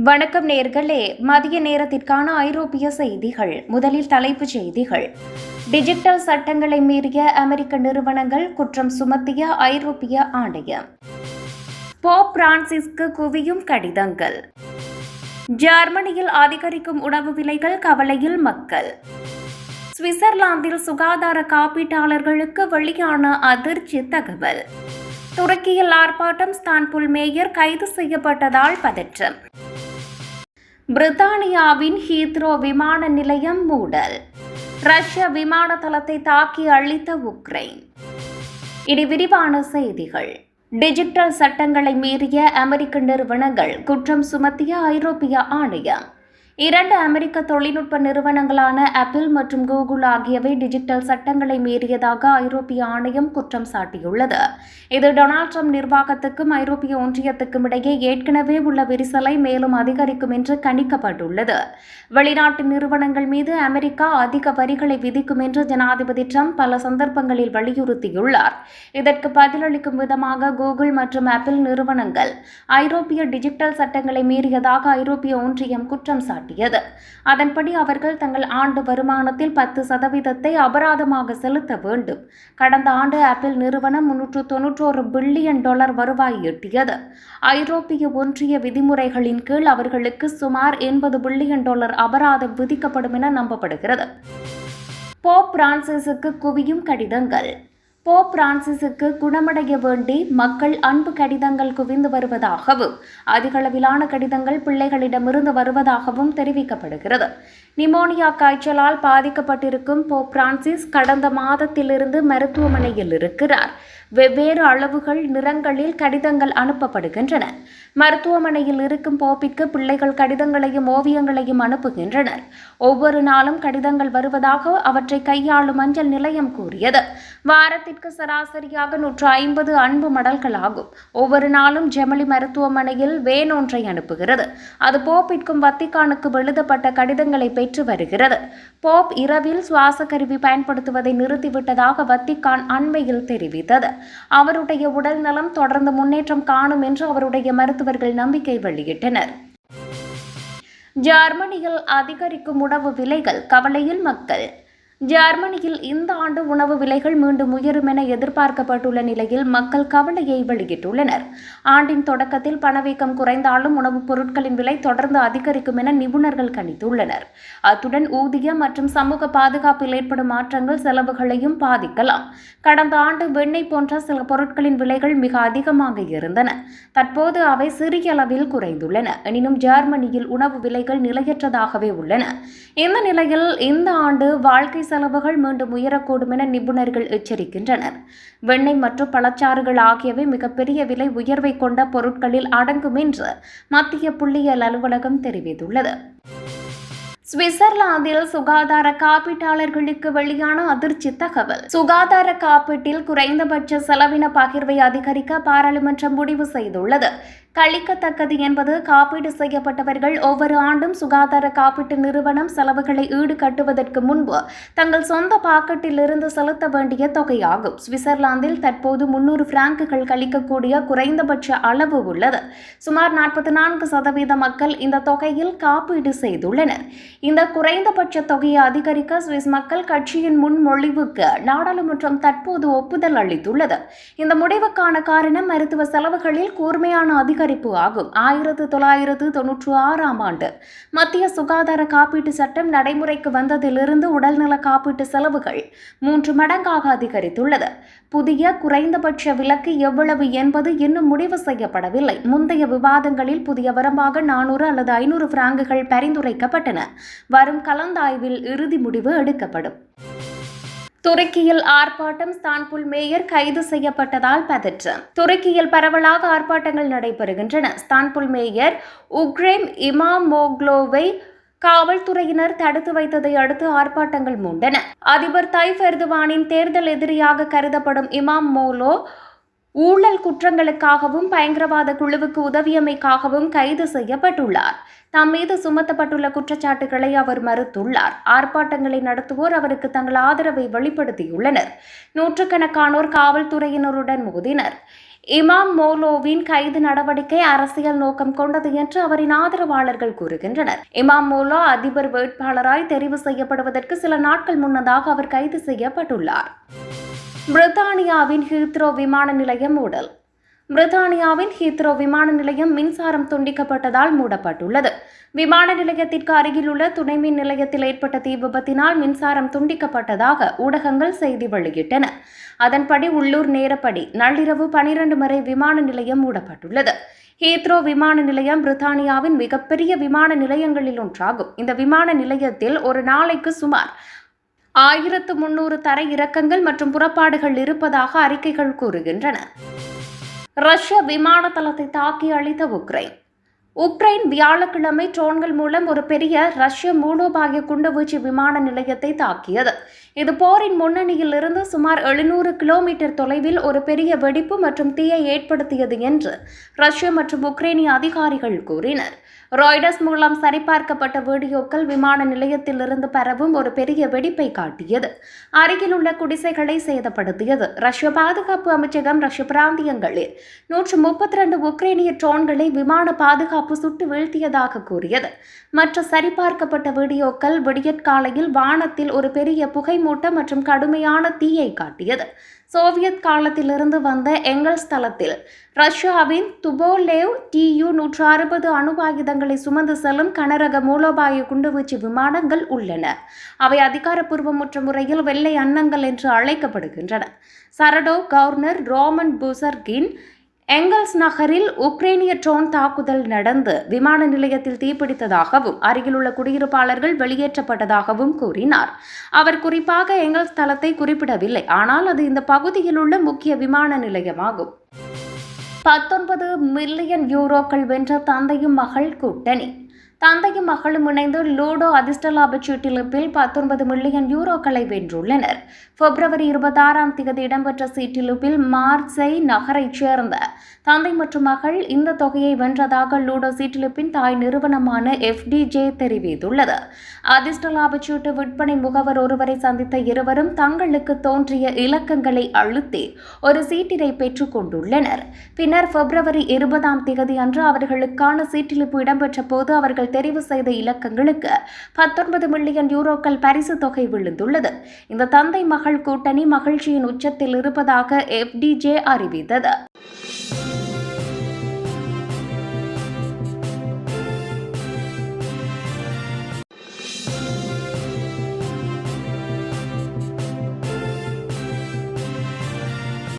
வணக்கம் நேர்களே. மதிய நேரத்திற்கான ஐரோப்பிய செய்திகள். முதலில் தலைப்புச் செய்திகள். டிஜிட்டல் சட்டங்களை மீறிய அமெரிக்க நிறுவனங்கள் குற்றம் சுமத்திய ஐரோப்பிய ஆணையம். போப் பிரான்சிஸ்க்கு குவியும் கடிதங்கள். ஜெர்மனியில் அதிகரிக்கும் உணவு விலைகள் கவலையில் மக்கள். சுவிட்சர்லாந்தில் சுகாதார காப்பீட்டாளர்களுக்கு வெளியான அதிர்ச்சி தகவல். துருக்கியில் ஆர்ப்பாட்டம் ஸ்தான்புல் மேயர் கைது செய்யப்பட்டதால் பதற்றம். பிரித்தானியாவின் ஹீத்ரோ விமான நிலையம் மூடல். ரஷ்ய விமான தளத்தை தாக்கி அழித்த உக்ரைன். இனி விரிவான செய்திகள். டிஜிட்டல் சட்டங்களை மீறிய அமெரிக்க நிறுவனங்கள் குற்றம் சுமத்திய ஐரோப்பிய ஆணையம். இரண்டு அமெரிக்க தொழில்நுட்ப நிறுவனங்களான ஆப்பிள் மற்றும் கூகுள் ஆகியவை டிஜிட்டல் சட்டங்களை மீறியதாக ஐரோப்பிய ஆணையம் குற்றம் சாட்டியுள்ளது. இது டொனால்ட் ட்ரம்ப் நிர்வாகத்துக்கும் ஐரோப்பிய ஒன்றியத்துக்கும் இடையே ஏற்கனவே உள்ள விரிசலை மேலும் அதிகரிக்கும் என்று கணிக்கப்பட்டுள்ளது. வெளிநாட்டு நிறுவனங்கள் மீது அமெரிக்கா அதிக வரிகளை விதிக்கும் என்று ஜனாதிபதி ட்ரம்ப் பல சந்தர்ப்பங்களில் வலியுறுத்தியுள்ளார். இதற்கு பதிலளிக்கும் விதமாக கூகுள் மற்றும் ஆப்பிள் நிறுவனங்கள் ஐரோப்பிய டிஜிட்டல் சட்டங்களை மீறியதாக ஐரோப்பிய ஒன்றியம் குற்றம் சாட்டியது அதன்படி அவர்கள் தங்கள் ஆண்டு வருமானத்தில் பத்து சதவீதத்தை அபராதமாக செலுத்த வேண்டும். கடந்த ஆண்டு ஆப்பிள் நிறுவனம் முன்னூற்று தொன்னூற்றோரு பில்லியன் டாலர் வருவாய் ஈட்டியது. ஐரோப்பிய ஒன்றிய விதிமுறைகளின் கீழ் அவர்களுக்கு சுமார் எண்பது பில்லியன் டாலர் அபராதம் விதிக்கப்படும் என நம்பப்படுகிறது. போப் பிரான்சிஸுக்கு குவியும் கடிதங்கள். போப் பிரான்சிஸுக்கு குணமடைய வேண்டி மக்கள் அன்பு கடிதங்கள் குவிந்து வருவதாகவும் அதிகளவிலான கடிதங்கள் பிள்ளைகளிடமிருந்து வருவதாகவும் தெரிவிக்கப்படுகிறது. நிமோனியா காய்ச்சலால் பாதிக்கப்பட்டிருக்கும் போப் பிரான்சிஸ் கடந்த மாதத்திலிருந்து மருத்துவமனையில் இருக்கிறார். வெவ்வேறு அளவுகள் நிறங்களில் கடிதங்கள் அனுப்பப்படுகின்றன. மருத்துவமனையில் இருக்கும் போப்பிற்கு பிள்ளைகள் கடிதங்களையும் ஓவியங்களையும் அனுப்புகின்றனர். ஒவ்வொரு நாளும் கடிதங்கள் வருவதாக அவற்றை கையாளும் அஞ்சல் நிலையம் கூறியது. வாரத்திற்கு சராசரியாக நூற்று ஐம்பது அன்பு மடல்கள் ஆகும் ஒவ்வொரு நாளும் ஜெமலி மருத்துவமனையில் வேன் ஒன்றை அனுப்புகிறது. அது போப்பிற்கும் வத்திக்கானுக்கும் எழுதப்பட்ட கடிதங்களை பெற்று வருகிறது. போப் இரவில் சுவாச கருவி பயன்படுத்துவதை நிறுத்திவிட்டதாக வத்திக்கான் அண்மையில் தெரிவித்தது. அவருடைய உடல் நலம் தொடர்ந்து முன்னேற்றம் காணும் என்று அவருடைய மருத்துவர்கள் நம்பிக்கை வெளியிட்டனர். ஜெர்மனியில் அதிகரிக்கும் உணவு விலைகள் கவலையில் மக்கள். ஜெர்மனியில் இந்த ஆண்டு உணவு விலைகள் மீண்டும் உயரும் என எதிர்பார்க்கப்பட்டுள்ள நிலையில் மக்கள் கவலையை வெளியிட்டுள்ளனர். ஆண்டின் தொடக்கத்தில் பணவீக்கம் குறைந்தாலும் உணவுப் பொருட்களின் விலை தொடர்ந்து அதிகரிக்கும் என நிபுணர்கள் கணித்துள்ளனர். அத்துடன் ஊதியம் மற்றும் சமூக பாதுகாப்பில் ஏற்படும் மாற்றங்கள் செலவுகளையும் பாதிக்கலாம். கடந்த ஆண்டு வெண்ணெய் போன்ற சில பொருட்களின் விலைகள் மிக அதிகமாக இருந்தன. தற்போது அவை சிறிய அளவில் குறைந்துள்ளன. எனினும் ஜெர்மனியில் உணவு விலைகள் நிலையற்றதாகவே உள்ளன. இந்த நிலையில் இந்த ஆண்டு வாழ்க்கை செலவுகள் மீண்டும் உயரக்கூடும் என நிபுணர்கள் எச்சரிக்கின்றனர். வெண்ணெய் மற்றும் பழச்சாறுகள் ஆகியவை மிகப்பெரிய விலை உயர்வை கொண்ட பொருட்களில் அடங்கும் என்று மத்திய புள்ளியியல் அலுவலகம் தெரிவித்துள்ளது. சுவிட்சர்லாந்தில் சுகாதார காப்பீட்டாளர்களுக்கு வெளியான அதிர்ச்சி தகவல். சுகாதார காப்பீட்டில் குறைந்தபட்ச செலவின பகிர்வை அதிகரிக்க பாராளுமன்றம் முடிவு செய்துள்ளது. கழிக்கத்தக்கது என்பது காப்பீடு செய்யப்பட்டவர்கள் ஒவ்வொரு ஆண்டும் சுகாதார காப்பீட்டு நிறுவனம் செலவுகளை ஈடுகட்டுவதற்கு முன்பு தங்கள் சொந்த பாக்கெட்டிலிருந்து செலுத்த வேண்டிய தொகையாகும். சுவிட்சர்லாந்தில் தற்போது முன்னூறு பிராங்குகள் கழிக்கக்கூடிய குறைந்தபட்ச அளவு உள்ளது. சுமார் நாற்பத்தி நான்கு சதவீத மக்கள் இந்த தொகையில் காப்பீடு செய்துள்ளனர். இந்த குறைந்தபட்ச தொகையை அதிகரிக்க சுவிஸ் மக்கள் கட்சியின் முன்மொழிவுக்கு நாடாளுமன்றம் தற்போது ஒப்புதல் அளித்துள்ளது. இந்த முடிவுக்கான காரணம் மருத்துவ செலவுகளில் கூர்மையான அதிகரிப்பு ஆகும். ஆயிரத்து தொள்ளாயிரத்து தொன்னூற்று ஆறாம் ஆண்டு. மத்திய சுகாதார காப்பீட்டு சட்டம் நடைமுறைக்கு வந்ததிலிருந்து உடல்நல காப்பீட்டு செலவுகள் மூன்று மடங்காக அதிகரித்துள்ளது. புதிய குறைந்தபட்ச விலக்கு எவ்வளவு என்பது இன்னும் முடிவு செய்யப்படவில்லை. முந்தைய விவாதங்களில் புதிய வரம்பாக நானூறு அல்லது ஐநூறு பிராங்குகள் பரிந்துரைக்கப்பட்டன. வரும் கலந்தாய்வில் இறுதி முடிவு எடுக்கப்படும். துருக்கியில் ஆர்ப்பாட்டம் ஸ்தான்புல் மேயர் கைது செய்யப்பட்டதால் பதற்றம். துருக்கியில் பரவலாக ஆர்ப்பாட்டங்கள் நடைபெறுகின்றன. ஸ்தான்புல் மேயர் உக்ரேம் இமாமோக்லோவை காவல்துறையினர் தடுத்து வைத்ததை அடுத்து ஆர்ப்பாட்டங்கள் மூண்டன. அதிபர் தைப் எர்துவானின் தேர்தல் எதிரியாக கருதப்படும் இமாம் மோலோ ஊழல் குற்றங்களுக்காகவும் பயங்கரவாத குழுவுக்கு உதவியமைக்காகவும் கைது செய்யப்பட்டுள்ளார். தம் மீது சுமத்தப்பட்டுள்ள குற்றச்சாட்டுகளை அவர் மறுத்துள்ளார். ஆர்ப்பாட்டங்களை நடத்துவோர் அவருக்கு தங்கள் ஆதரவை வெளிப்படுத்தியுள்ளனர். நூற்றுக்கணக்கானோர் காவல்துறையினருடன் மோதினர். இமாம் மோலோவின் கைது நடவடிக்கை அரசியல் நோக்கம் கொண்டது என்று அவரின் ஆதரவாளர்கள் கூறுகின்றனர். இமாம் மோலோ அதிபர் வேட்பாளராய் தெரிவு செய்யப்படுவதற்கு சில நாட்கள் முன்னதாக அவர் கைது செய்யப்பட்டுள்ளார். பிரித்தானியாவின் ஹீத்ரோ விமான நிலையம் மூடல். பிரித்தானியாவின் ஹீத்ரோ விமான நிலையம் மின்சாரம் துண்டிக்கப்பட்டதால் மூடப்பட்டுள்ளது. விமான நிலையத்திற்கு அருகிலுள்ள துணை மின் நிலையத்தில் ஏற்பட்ட தீ விபத்தினால் மின்சாரம் துண்டிக்கப்பட்டதாக ஊடகங்கள் செய்தி வெளியிட்டன. அதன்படி உள்ளூர் நேரப்படி நள்ளிரவு பனிரண்டு வரை விமான நிலையம் மூடப்பட்டுள்ளது. ஹீத்ரோ விமான நிலையம் பிரித்தானியாவின் மிகப்பெரிய விமான நிலையங்களில் ஒன்றாகும். இந்த விமான நிலையத்தில் ஒரு நாளைக்கு சுமார் ஆயிரத்து முன்னூறு தரை இறக்கங்கள் மற்றும் புறப்பாடுகள் இருப்பதாக அறிக்கைகள் கூறுகின்றன. ரஷ்ய விமான தளத்தை தாக்கி அழித்த உக்ரைன். உக்ரைன் வியாழக்கிழமை ட்ரோன்கள் மூலம் ஒரு பெரிய ரஷ்ய மூலோபாய குண்டுவீச்சு விமான நிலையத்தை தாக்கியது. இது போரின் முன்னணியில் இருந்து சுமார் எழுநூறு கிலோமீட்டர் தொலைவில் ஒரு பெரிய வெடிப்பு மற்றும் தீயை ஏற்படுத்தியது என்று ரஷ்ய மற்றும் உக்ரைனிய அதிகாரிகள் கூறினர். ராய்டர்ஸ் மூலம் சரிபார்க்கப்பட்ட வீடியோக்கள் விமான நிலையத்திலிருந்து பரவும் ஒரு பெரிய வெடிப்பை காட்டியது. அருகிலுள்ள குடிசைகளை சேதப்படுத்தியது. ரஷ்ய பாதுகாப்பு அமைச்சகம் ரஷ்ய பிராந்தியங்களில் நூற்று முப்பத்தி ரெண்டு உக்ரைனிய ட்ரோன்களை விமான பாதுகாப்பு சுட்டு வீழ்த்தியதாக கூறியது. மற்ற சரிபார்க்கப்பட்ட வீடியோக்கள் விடியற்காலையில் வானத்தில் ஒரு பெரிய புகைமூட்டம் மற்றும் கடுமையான தீயை காட்டியது. சோவியத் காலத்திலிருந்து வந்த எங்கல்ஸ் தளத்தில் ரஷ்யாவின் துபோலேவ் டியு நூற்று அறுபது அணுவாயுதங்களை சுமந்து செல்லும் கனரக மூலோபாய குண்டுவீச்சு விமானங்கள் உள்ளன. அவை அதிகாரப்பூர்வமற்ற முறையில் வெள்ளை அன்னங்கள் என்று அழைக்கப்படுகின்றன. Saratov governor Roman Busargin Engels நகரில் உக்ரைனிய ட்ரோன் தாக்குதல் நடந்து விமான நிலையத்தில் தீப்பிடித்ததாகவும் அருகிலுள்ள குடியிருப்பாளர்கள் வெளியேற்றப்பட்டதாகவும் கூறினார். அவர் குறிப்பாக எங்கல்ஸ் தளத்தை குறிப்பிடவில்லை ஆனால் அது இந்த பகுதியில் உள்ள முக்கிய விமான நிலையமாகும். பத்தொன்பது மில்லியன் யூரோக்கள் வென்ற தந்தையும் மகள் கூட்டணி. தந்தையும் மகளும் இணைந்து லூடோ அதிர்ஷ்டலாப சீட்டிலிப்பில் பத்தொன்பது மில்லியன் யூரோக்களை வென்றுள்ளனர். பிப்ரவரி இருபத்தாறாம் தேதி இடம்பெற்ற சீட்டிலிப்பில் மார்சை நகரைச் சேர்ந்த தந்தை மற்றும் மகள் இந்த தொகையை வென்றதாக லூடோ சீட்டிலிப்பின் தாய் நிறுவனமான எஃப்டிஜே தெரிவித்துள்ளது. அதிர்ஷ்டலாப சீட்டு விற்பனை முகவர் ஒருவரை சந்தித்த இருவரும் தங்களுக்கு தோன்றிய இலக்கங்களை அழுத்தி ஒரு சீட்டினை பெற்றுக் கொண்டுள்ளனர். பின்னர் பிப்ரவரி இருபதாம் தேதி அன்று அவர்களுக்கான சீட்டிலிப்பு இடம்பெற்ற போது அவர்கள் தெரிவு செய்த இலக்கங்களுக்கு பத்தொன்பது மில்லியன் யூரோக்கள் பரிசு தொகை விழுந்துள்ளது. இந்த தந்தை மகள் கூட்டணி மகிழ்ச்சியின் உச்சத்தில் இருப்பதாக எஃப்டிஜே அறிவித்தது.